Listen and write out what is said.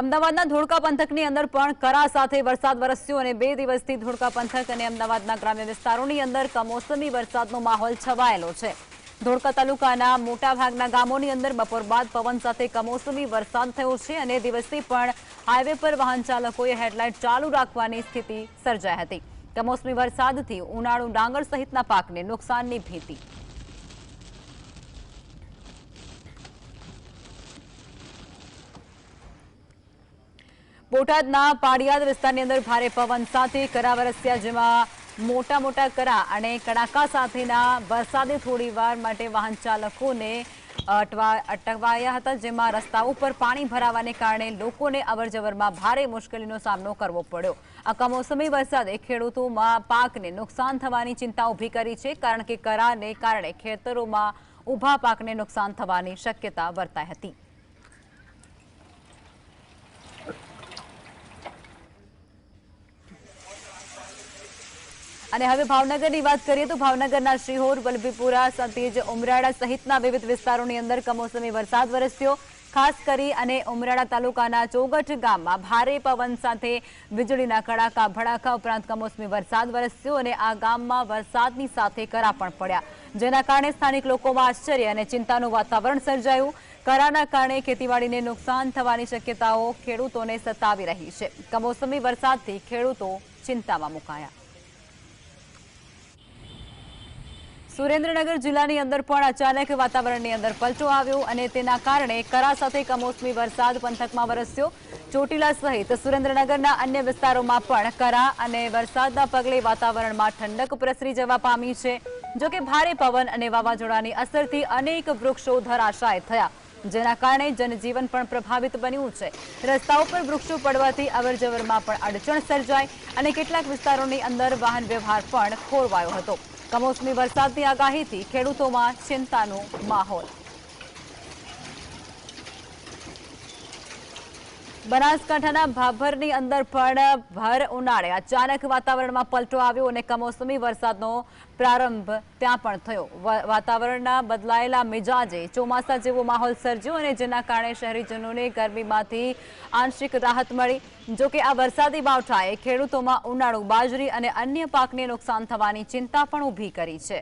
અમદાવાદના ધોળકા પંથકની અંદર પણ કરા સાથે વરસાદ વરસ્યો અને બે દિવસથી ધોળકા પંથક અને અમદાવાદના ગ્રામ્ય વિસ્તારોની અંદર કમોસમી વરસાદનો માહોલ છવાયેલો છે. ધોળકા તાલુકાના મોટાભાગના ગામોની અંદર બપોર બાદ પવન સાથે કમોસમી વરસાદ થયો છે અને દિવસથી પણ હાઈવે પર વાહન ચાલકોએ હેડલાઇટ ચાલુ રાખવાની સ્થિતિ સર્જાઈ હતી. કમોસમી વરસાદથી ઉનાળુ ડાંગર સહિતના પાકને નુકસાનની ભીતિ. બોટાદના પાડિયાદ વિસ્તારની અંદર ભારે પવન સાથે કરા વરસ્યા જેમાં મોટા મોટા કરા અને કડાકા સાથેના વરસાદે થોડીવાર માટે વાહન ચાલકોને અટવા અટવાયા હતા, જેમાં રસ્તા ઉપર પાણી ભરાવાને કારણે લોકોને અવરજવરમાં ભારે મુશ્કેલીનો સામનો કરવો પડ્યો. આ કમોસમી વરસાદે ખેડૂતોમાં પાકને નુકસાન થવાની ચિંતા ઊભી કરી છે, કારણ કે કરાને કારણે ખેતરોમાં ઊભા પાકને નુકસાન થવાની શક્યતા વર્તાઈ હતી. અને હવે ભાવનગરની વાત કરીએ તો ભાવનગરના શ્રીહોર, વલભીપુરા, સતીજ, ઉમરાળા સહિતના વિવિધ વિસ્તારોની અંદર કમોસમી વરસાદ વરસ્યો. ખાસ કરી અને ઉમરાળા તાલુકાના ચોગઠ ગામમાં ભારે પવન સાથે વીજળીના કડાકા, ભડાકા ઉપરાંત કમોસમી વરસાદ વરસ્યો અને આ ગામમાં વરસાદની સાથે કરા પણ પડ્યા. જેના કારણે સ્થાનિક લોકોમાં આશ્ચર્ય અને ચિંતાનું વાતાવરણ સર્જાયું. કરાના કારણે ખેતીવાડીને નુકસાન થવાની શક્યતાઓ ખેડૂતોને સતાવી રહી છે. કમોસમી વરસાદથી ખેડૂતો ચિંતામાં મુકાયા. સુરેન્દ્રનગર જિલ્લાની અંદર પણ અચાનક વાતાવરણની અંદર પલટો આવ્યો અને તેના કારણે કરા સાથે કમોસમી વરસાદ પંથકમાં વરસ્યો. ચોટીલા સહિત સુરેન્દ્રનગરના અન્ય વિસ્તારોમાં પણ કરા અને વરસાદના પગલે વાતાવરણમાં ઠંડક પ્રસરી જવા પામી છે. જોકે ભારે પવન અને વાવાઝોડાની અસરથી અનેક વૃક્ષો ધરાશાય થયા, જેના કારણે જનજીવન પણ પ્રભાવિત બન્યું છે. રસ્તાઓ પર વૃક્ષો પડવાથી અવરજવરમાં પણ અડચણ સર્જાઈ અને કેટલાક વિસ્તારોની અંદર વાહન વ્યવહાર પણ ખોરવાયો હતો. કમોસમી વરસાદની આગાહીથી ખેડૂતોમાં ચિંતાનો માહોલ. બનાસકાંઠાના ભાભરની અંદર પણ ભર ઉનાળે. અચાનક વાતાવરણમાં પલટો આવ્યો અને કમોસમી વરસાદનો પ્રારંભ ત્યાં પણ થયો. વાતાવરણના બદલાયેલા મિજાજે ચોમાસા જેવો માહોલ સર્જ્યો અને જેના કારણે શહેરીજનોને ગરમીમાંથી આંશિક રાહત મળી. જોકે આ વરસાદી માવઠાએ ખેડૂતોમાં ઉનાળુ, બાજરી અને અન્ય પાકને નુકસાન થવાની ચિંતા પણ ઊભી કરી છે.